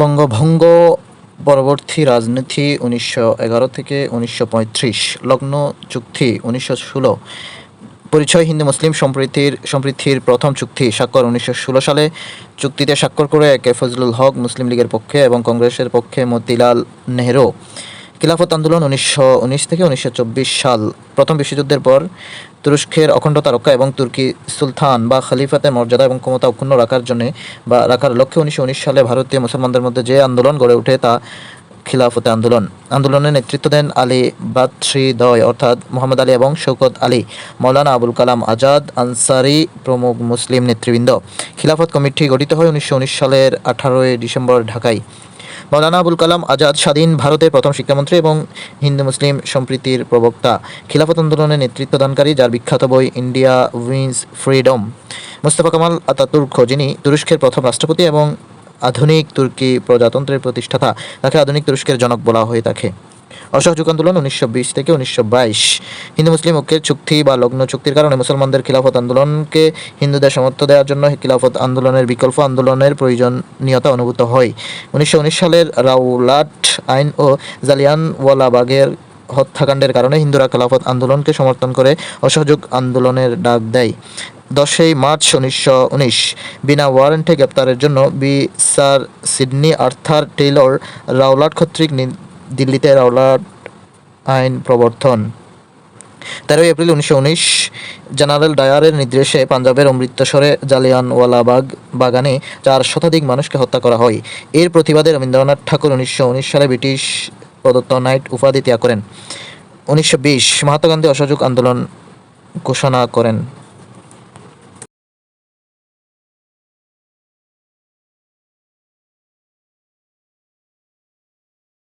বঙ্গভঙ্গ পরবর্তী রাজনীতি উনিশশো এগারো থেকে উনিশশো পঁয়ত্রিশ, লগ্ন চুক্তি উনিশশো ষোলো, পরিচয় হিন্দু মুসলিম সম্প্রীতির সম্প্রীতির প্রথম চুক্তি স্বাক্ষর উনিশশো ষোলো সালে। চুক্তিতে স্বাক্ষর করে কে ফজলুল হক মুসলিম লীগের পক্ষে এবং কংগ্রেসের পক্ষে মতিলাল নেহরু। খিলাফত আন্দোলন উনিশশো উনিশ থেকে উনিশশো চব্বিশ সাল। প্রথম বিশ্বযুদ্ধের পর তুরস্কের অখণ্ডতা রক্ষা এবং তুর্কি সুলতান বা খলিফাতের মর্যাদা এবং ক্ষমতা অক্ষুণ্ণ রাখার জন্য বা রাখার লক্ষ্যে উনিশশো উনিশ সালে ভারতীয় মুসলমানদের মধ্যে যে আন্দোলন গড়ে ওঠে তা খিলাফতে আন্দোলন। আন্দোলনে নেতৃত্ব দেন আলী বাদশিদয়, অর্থাৎ মোহাম্মদ আলী এবং শৌকত আলী, মৌলানা আবুল কালাম আজাদ আনসারি প্রমুখ মুসলিম নেতৃবৃন্দ। খিলাফত কমিটি গঠিত হয় উনিশশো উনিশ সালের আঠারোই ডিসেম্বর ঢাকায়। মৌলানা আবুল কালাম আজাদ স্বাধীন ভারতের প্রথম শিক্ষামন্ত্রী এবং হিন্দু মুসলিম সম্প্রীতির প্রবক্তা, খিলাফত আন্দোলনের নেতৃত্ব দানকারী যার বিখ্যাত বই India wins freedom. Mustafa Kemal Ataturk, যিনি তুরস্কের প্রথম রাষ্ট্রপতি এবং আধুনিক তুর্কি প্রজাতন্ত্রের প্রতিষ্ঠাতা, তাকে আধুনিক তুরস্কের জনক বলা হয়ে থাকে। অসহযোগ আন্দোলন উনিশশো বিশ থেকে উনিশশো বাইশ। হিন্দু মুসলিম ঐক্যের চুক্তি বা লগ্ন চুক্তির কারণে মুসলমানদের খিলাফত আন্দোলনকে হিন্দুদের সমর্থ দেওয়ার জন্য খিলাফত আন্দোলনের বিকল্প আন্দোলনের প্রয়োজনীয়তা অনুভূত হয়। উনিশশো উনিশ সালের রাউলাট আইন ও জালিয়ানওয়ালাবাগের হত্যাকাণ্ডের কারণে হিন্দুরা খেলাফত আন্দোলনকে সমর্থন করে অসহযোগ আন্দোলনের ডাক দেয়। দশই মার্চ উনিশশো উনিশ, বিনা ওয়ারেন্টে গ্রেপ্তারের জন্য B sir Sidney Arthur Taylor Rowlatt কর্তৃক দিল্লিতে রাওলাট আইন প্রবর্তন। তেরোই এপ্রিল উনিশশো উনিশ জেনারেল ডায়ারের নির্দেশে পাঞ্জাবের অমৃতসরে জালিয়ানওয়ালাবাগ বাগানে চার শতাধিক মানুষকে হত্যা করা হয়। এর প্রতিবাদে রবীন্দ্রনাথ ঠাকুর উনিশশো উনিশ সালে ব্রিটিশ প্রদত্ত নাইট উপাধি ত্যাগ করেন। উনিশশো বিশ মহাত্মা গান্ধী অসহযোগ আন্দোলন ঘোষণা করেন।